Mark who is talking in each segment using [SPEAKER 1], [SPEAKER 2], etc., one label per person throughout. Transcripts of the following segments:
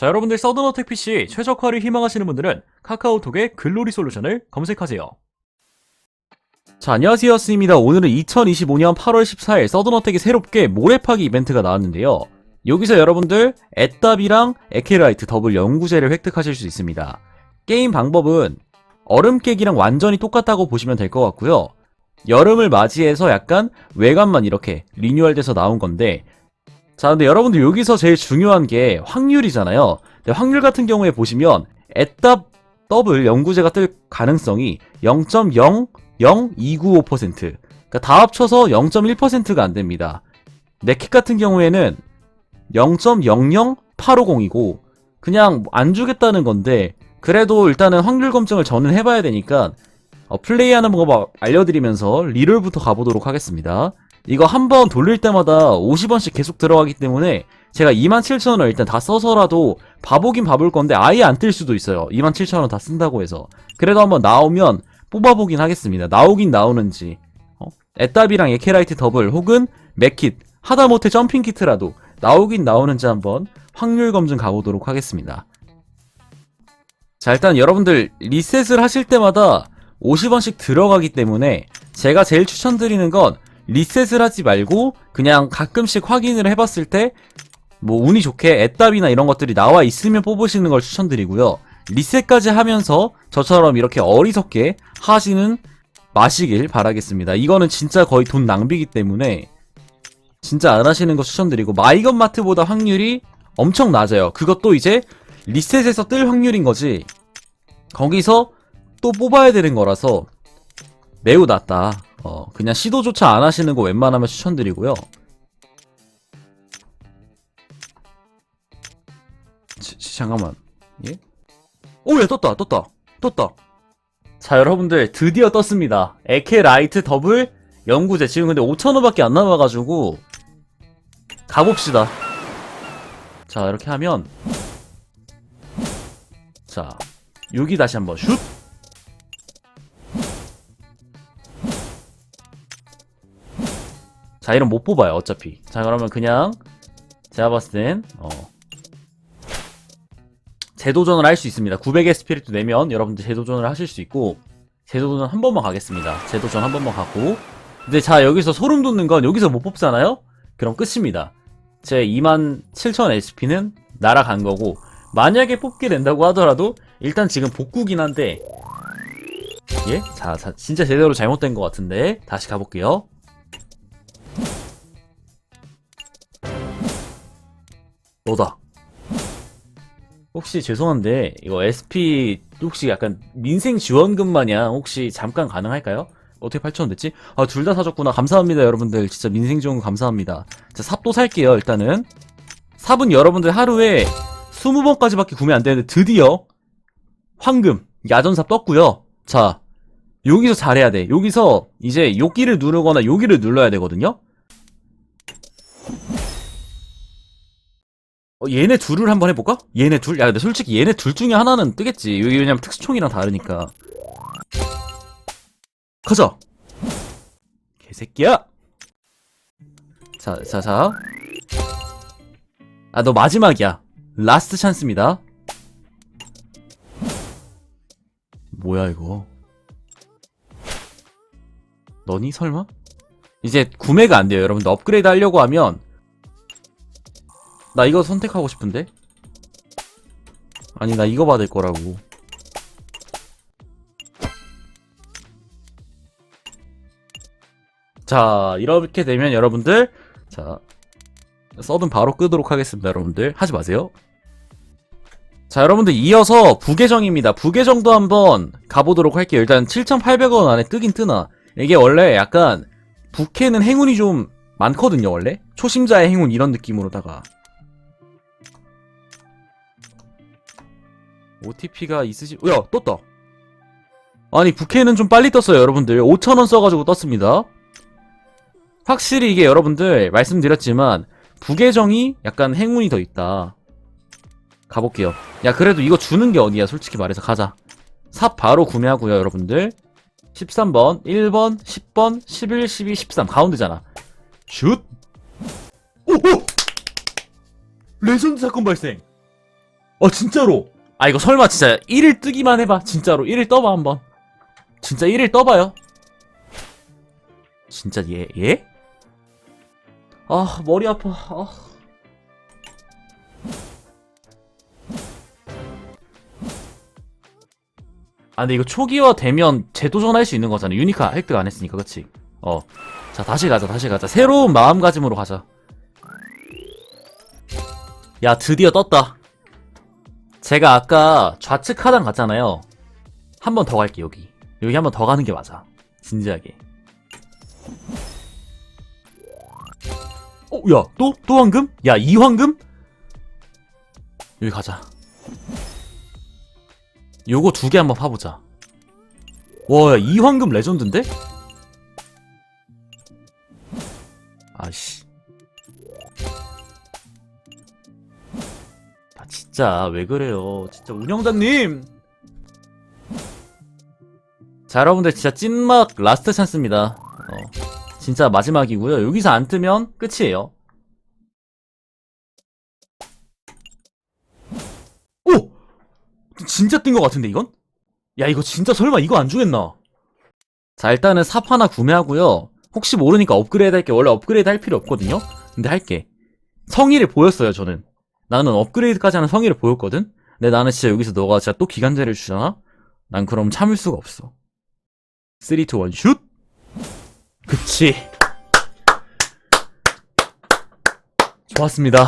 [SPEAKER 1] 자, 여러분들 서든어택 PC 최적화를 희망하시는 분들은 카카오톡의 글로리 솔루션을 검색하세요. 자, 안녕하세요. 스입니다. 오늘은 2025년 8월 14일 서든어택이 새롭게 모래파기 이벤트가 나왔는데요. 여기서 여러분들 애답이랑 에케라이트 더블 연구제를 획득하실 수 있습니다. 게임 방법은 얼음 깨기랑 완전히 똑같다고 보시면 될 것 같고요. 여름을 맞이해서 약간 외관만 이렇게 리뉴얼돼서 나온 건데 자 근데 여러분들 여기서 제일 중요한 게 확률이잖아요. 근데 확률 같은 경우에 보시면 애답 더블 연구제가 뜰 가능성이 0.00295% 그러니까 다 합쳐서 0.1%가 안 됩니다. 네킷 같은 경우에는 0.00850이고 그냥 안 주겠다는 건데 그래도 일단은 확률 검증을 저는 해봐야 되니까 어, 플레이하는 방법 알려드리면서 리롤부터 가보도록 하겠습니다. 이거 한 번 돌릴 때마다 50원씩 계속 들어가기 때문에 제가 27,000원을 일단 다 써서라도 봐보긴 봐볼 건데 아예 안 뜰 수도 있어요. 27,000원 다 쓴다고 해서. 그래도 한번 나오면 뽑아보긴 하겠습니다. 나오긴 나오는지. 어? 애답이랑 에케라이트 더블 혹은 맥킷 하다못해 점핑 키트라도 나오긴 나오는지 한번 확률 검증 가보도록 하겠습니다. 자 일단 여러분들 리셋을 하실 때마다 50원씩 들어가기 때문에 제가 제일 추천드리는 건 리셋을 하지 말고 그냥 가끔씩 확인을 해봤을 때 뭐 운이 좋게 애답이나 이런 것들이 나와 있으면 뽑으시는 걸 추천드리고요. 리셋까지 하면서 저처럼 이렇게 어리석게 하시는 마시길 바라겠습니다. 이거는 진짜 거의 돈 낭비기 때문에 진짜 안 하시는 거 추천드리고 마이건 마트보다 확률이 엄청 낮아요. 그것도 이제 리셋에서 뜰 확률인 거지. 거기서 또 뽑아야 되는 거라서 매우 낮다. 어, 그냥 시도조차 안 하시는 거 웬만하면 추천드리고요. 지, 지, 잠깐만. 예? 오, 야, 떴다, 떴다, 떴다. 자, 여러분들, 드디어 떴습니다. 에케 라이트 더블 연구제. 지금 근데 5,000원밖에 안 남아가지고, 가봅시다. 자, 이렇게 하면, 자, 여기 다시 한번 슛! 자, 이런 못 뽑아요, 어차피. 자, 그러면 그냥, 제가 봤을 땐, 어, 재도전을 할 수 있습니다. 900의 스피릿도 내면 여러분들 재도전을 하실 수 있고, 재도전 한 번만 가겠습니다. 재도전 한 번만 가고. 근데 자, 여기서 소름 돋는 건 여기서 못 뽑잖아요? 그럼 끝입니다. 제 27,000 SP는 날아간 거고, 만약에 뽑게 된다고 하더라도, 일단 지금 복구긴 한데, 예? 자, 자, 진짜 제대로 잘못된 것 같은데, 다시 가볼게요. 너다. 혹시 죄송한데 이거 SP 혹시 약간 민생 지원금 마냥 혹시 잠깐 가능할까요? 어떻게 8,000원 됐지? 아, 둘 다 사줬구나. 감사합니다, 여러분들. 진짜 민생 지원금 감사합니다. 자, 삽도 살게요, 일단은. 삽은 여러분들 하루에 20번까지밖에 구매 안 되는데 드디어 황금, 야전삽 떴고요. 자, 여기서 잘해야 돼. 여기서 이제 여기를 누르거나 여기를 눌러야 되거든요. 어, 얘네 둘을 한번 해볼까? 얘네 둘? 야, 근데 솔직히 얘네 둘 중에 하나는 뜨겠지. 왜냐면 특수총이랑 다르니까. 가자! 개새끼야! 자, 자, 자. 아, 너 마지막이야. 라스트 찬스입니다. 뭐야, 이거. 너니, 설마? 이제 구매가 안 돼요, 여러분들. 업그레이드 하려고 하면 나 이거 선택하고 싶은데? 아니 나 이거 받을 거라고. 자 이렇게 되면 여러분들 자 써든 바로 끄도록 하겠습니다 여러분들. 하지 마세요. 자 여러분들 이어서 부계정입니다. 부계정도 한번 가보도록 할게요. 일단 7,800원 안에 뜨긴 뜨나. 이게 원래 약간 부캐는 행운이 좀 많거든요 원래? 초심자의 행운 이런 느낌으로다가 OTP가 있으시, 야, 떴다. 아니, 부캐는 좀 빨리 떴어요, 여러분들. 5,000원 써가지고 떴습니다. 확실히 이게 여러분들, 말씀드렸지만, 부계정이 약간 행운이 더 있다. 가볼게요. 야, 그래도 이거 주는 게 어디야, 솔직히 말해서. 가자. 삽 바로 구매하고요, 여러분들. 13번, 1번, 10번, 11, 12, 13. 가운데잖아. 슛! 오! 오! 레전드 사건 발생! 어 진짜로 아 이거 설마 진짜 1일 뜨기만 해봐 진짜로. 1일 떠봐 한번. 진짜 1일 떠봐요. 진짜 얘 얘? 아 머리 아파. 아. 아 근데 이거 초기화 되면 재도전할 수 있는 거잖아. 유니카 획득 안 했으니까 그치? 어 자 다시 가자 다시 가자. 새로운 마음가짐으로 가자. 야 드디어 떴다 제가 아까 좌측 하단 갔잖아요 한 번 더 갈게 여기 여기 한 번 더 가는 게 맞아 진지하게 어, 야, 또? 또 황금? 야, 이 황금? 여기 가자. 요거 두 개 한번 파보자. 와, 야, 이 황금 레전드인데? 진짜, 왜 그래요. 진짜, 운영자님! 자, 여러분들, 진짜 찐막 라스트 찬스입니다. 어. 진짜 마지막이고요. 여기서 안 뜨면 끝이에요. 오! 진짜 뜬 것 같은데 이건? 야 이거 진짜 설마 이거 안 주겠나? 자 일단은 삽 하나 구매하고요. 혹시 모르니까 업그레이드 할 게. 원래 업그레이드 할 필요 없거든요. 근데 할게. 성의를 보였어요 저는. 나는 업그레이드까지 하는 성의를 보였거든. 근데 나는 진짜 여기서 너가 진짜 또 기간제를 주잖아? 난 그럼 참을 수가 없어. 3, 2, 1 슛! 그치. 좋았습니다.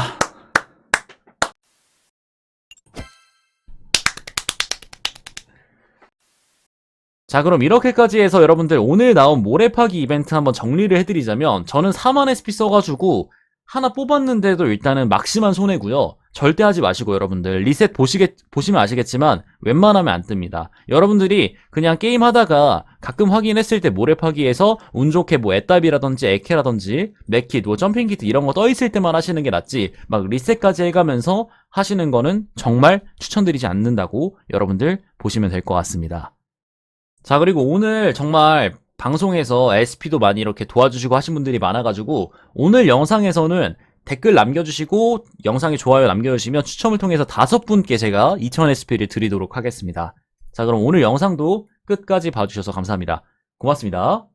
[SPEAKER 1] 자, 그럼 이렇게까지 해서 여러분들 오늘 나온 모래파기 이벤트 한번 정리를 해드리자면 저는 4만 SP 써가지고 하나 뽑았는데도 일단은 막심한 손해고요. 절대 하지 마시고 여러분들 리셋 보시겠 보시면 아시겠지만 웬만하면 안 뜹니다. 여러분들이 그냥 게임 하다가 가끔 확인했을 때 모래파기에서 운 좋게 뭐 애답이라든지 에케라든지 맥킷, 뭐 점핑 키트 이런 거 떠 있을 때만 하시는 게 낫지 막 리셋까지 해가면서 하시는 거는 정말 추천드리지 않는다고 여러분들 보시면 될 것 같습니다. 자 그리고 오늘 정말 방송에서 SP도 많이 이렇게 도와주시고 하신 분들이 많아가지고 오늘 영상에서는 댓글 남겨주시고 영상에 좋아요 남겨주시면 추첨을 통해서 다섯 분께 제가 2000SP를 드리도록 하겠습니다. 자 그럼 오늘 영상도 끝까지 봐주셔서 감사합니다. 고맙습니다.